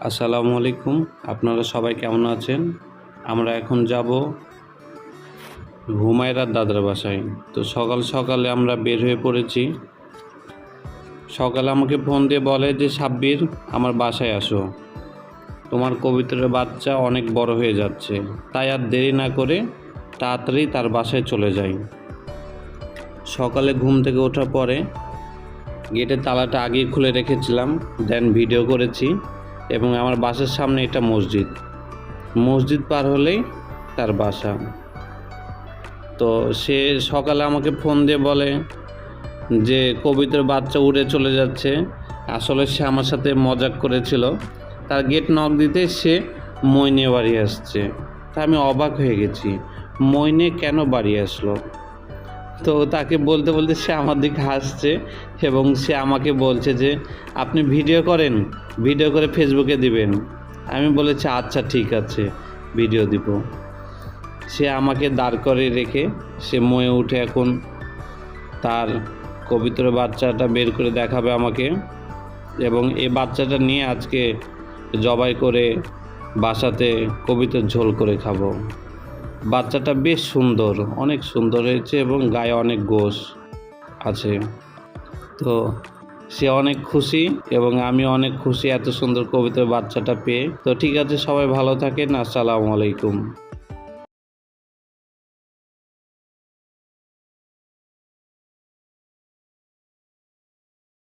আসসালামু আলাইকুম। আপনারা সবাই কেমন আছেন? আমরা এখন যাব হুমায়রার দাদার বাসায়। তো সকাল সকালে আমরা বের হয়ে পড়েছি। সকালে আমাকে ফোন দিয়ে বলে যে, সাব্বির, আমার বাসায় আসো। তোমার কবিতার বাচ্চা অনেক বড় হয়ে যাচ্ছে। তাই আর দেরি না করে তাড়াতাড়ি তার বাসায় চলে যাই। সকালে ঘুম থেকে ওঠার পরে গেটের তালাটা আগেই খুলে রেখেছিলাম। দেন ভিডিও করেছি। এবং আমার বাসার সামনে এটা মসজিদ। মসজিদ পার হলেই তার বাসা। তো সে সকালে আমাকে ফোন দিয়ে বলে যে, কবিতার বাচ্চা উড়ে চলে যাচ্ছে। আসলে সে আমার সাথে মজাক করেছিল। তার গেট নক দিতে সে মইনে বাড়ি আসছে। তা আমি অবাক হয়ে গেছি। মইনে কেন বাড়ি আসলো? তো তাকে বলতে বলতে সে আমার দিকে হাসছে এবং সে আমাকে বলছে যে, আপনি ভিডিও করেন ভিডিও করে ফেসবুকে দিবেন। আমি বলেছি আচ্ছা ঠিক আছে ভিডিও দিব। সে আমাকে দাঁড় করে রেখে, সে ময়ে উঠে এখন তার কবিতর বাচ্চাটা বের করে দেখাবে আমাকে এবং এই বাচ্চাটা নিয়ে আজকে জবাই করে বাসাতে কবিতার ঝোল করে খাব। বাচ্চাটা বেশ সুন্দর, অনেক সুন্দর হয়েছে এবং গায়ে অনেক গোস আছে। তো সে অনেক খুশি এবং আমি অনেক খুশি এত সুন্দর কবিতার বাচ্চাটা পেয়ে। তো ঠিক আছে, সবাই ভালো থাকেন, আসসালামু আলাইকুম।